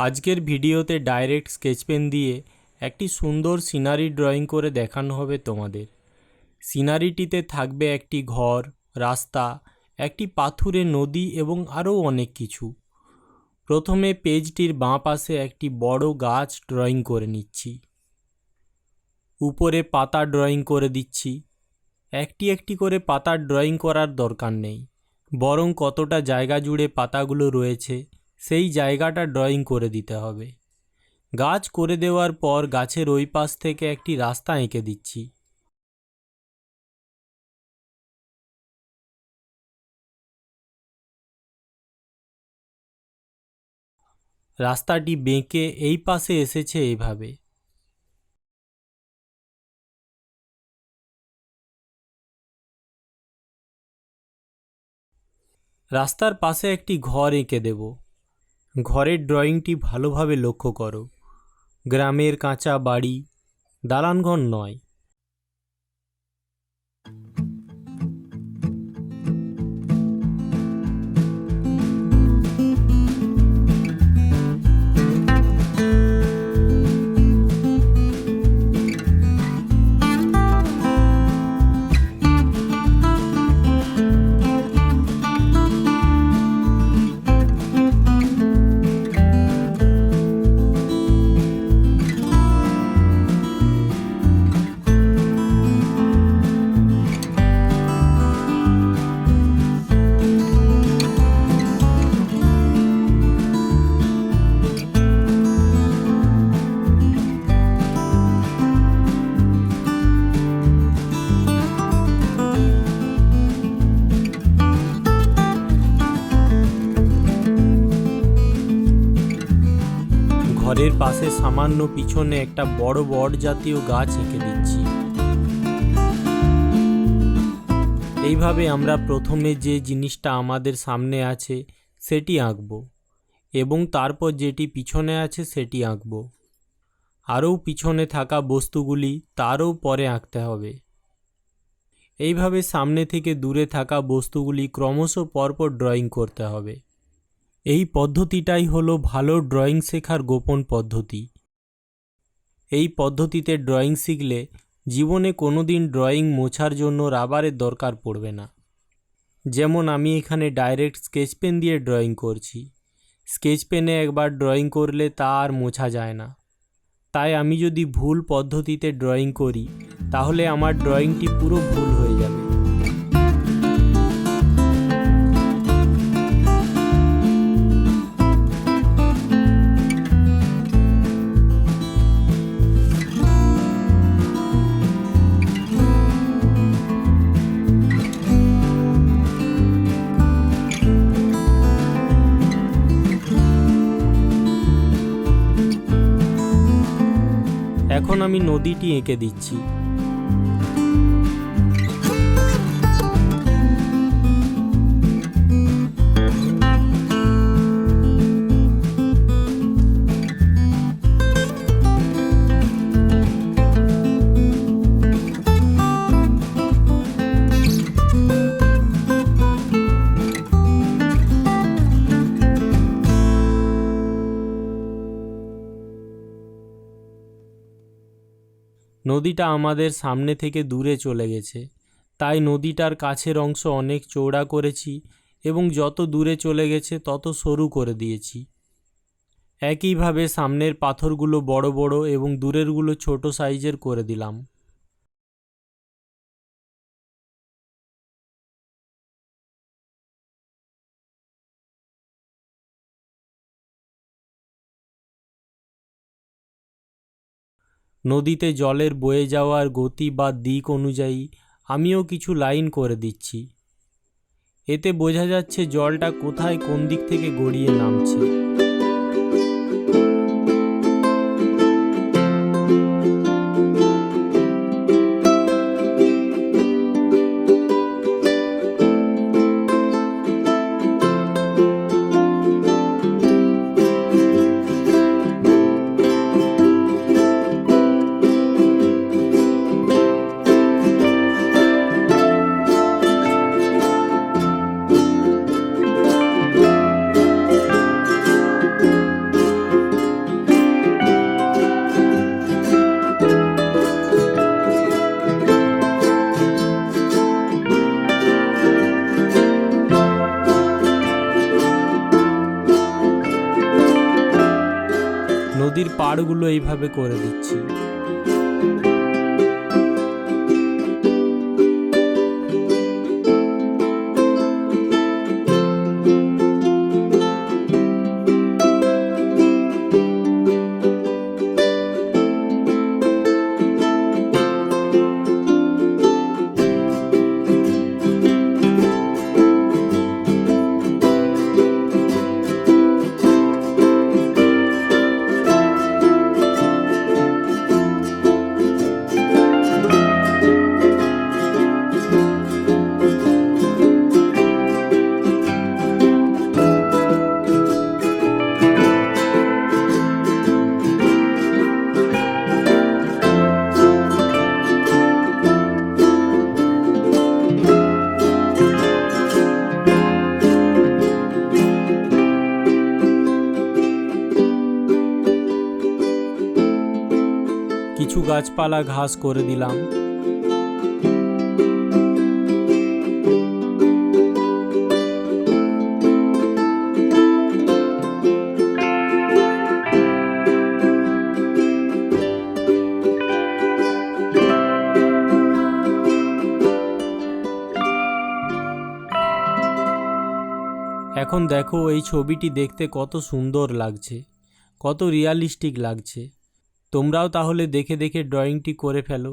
আজকের ভিডিওতে direct sketch pen দিয়ে একটি সুন্দর সিনারি ড্রয়িং করে দেখানো হবে তোমাদের। সিনারিটিতে থাকবে একটি ঘর, রাস্তা, একটি পাথুরে নদী এবং আরও অনেক কিছু। প্রথমে পেজটির বাঁ পাশে একটি বড় গাছ ড্রয়িং করে নিচ্ছি। উপরে পাতা ড্রয়িং করে দিচ্ছি। একটি একটি করে পাতার ড্রয়িং করার দরকার নেই। বরং কতটা জায়গা জুড়ে পাতাগুলো রয়েছে সেই জায়গাটা ড্রয়িং করে দিতে হবে। গাছ করে দেওয়ার পর গাছের ওই পাশ থেকে একটি রাস্তা এঁকে দিচ্ছি। রাস্তাটি বেঁকে এই পাশে এসেছে এভাবে। রাস্তার পাশে একটি ঘর এঁকে দেব। ঘরের ড্রয়িংটি ভালোভাবে লক্ষ্য করো। গ্রামের কাঁচা বাড়ি দালানঘর নয়। ঘরের পাশে সামান্য পিছনে একটা বড় বট জাতীয় গাছ এঁকে দিচ্ছি। এইভাবে আমরা প্রথমে যে জিনিসটা আমাদের সামনে আছে, সেটি আঁকব এবং তারপর যেটি পিছনে আছে, সেটি আঁকব। আরও পিছনে থাকা বস্তুগুলি তারও পরে আঁকতে হবে। এইভাবে সামনে থেকে দূরে থাকা বস্তুগুলি ক্রমশ পরপর ড্রয়িং করতে হবে। এই পদ্ধতিটাই হলো ভালো ড্রয়িং শেখার গোপন পদ্ধতি। এই পদ্ধতিতে ড্রয়িং শিখলে জীবনে কোনো দিন ড্রয়িং মোছার জন্য রাবারের দরকার পড়বে না। যেমন আমি এখানে ডাইরেক্ট স্কেচ পেন দিয়ে ড্রয়িং করছি। স্কেচ পেনে একবার ড্রয়িং করলে তা আর মোছা যায় না। তাই আমি যদি ভুল পদ্ধতিতে ড্রয়িং করি, তাহলে আমার ড্রয়িংটি পুরো ভুল হয়ে যাবে। আমি নদীটি এঁকে দিচ্ছি। নদীটা আমাদের সামনে থেকে দূরে চলে গেছে। তাই নদীটার কাছের অংশ অনেক চৌড়া করেছি এবং যত দূরে চলে গেছে তত সরু করে দিয়েছি। একইভাবে সামনের পাথরগুলো বড় বড় এবং দূরেরগুলো ছোট সাইজের করে দিলাম। নদীতে জলের বয়ে যাওয়ার গতি বা দিক অনুযায়ী আমিও কিছু লাইন করে দিচ্ছি। এতে বোঝা যাচ্ছে জলটা কোথায় কোন দিক থেকে গড়িয়ে নামছে। নদীর পাড়গুলো এইভাবে করে দিচ্ছি। কিছু গাছপালা, ঘাস করে দিলাম। এখন দেখো এই ছবিটি দেখতে কত সুন্দর লাগছে, কত রিয়ালিস্টিক লাগছে। তোমরাও তাহলে দেখে দেখে ড্রয়িংটি করে ফেলো।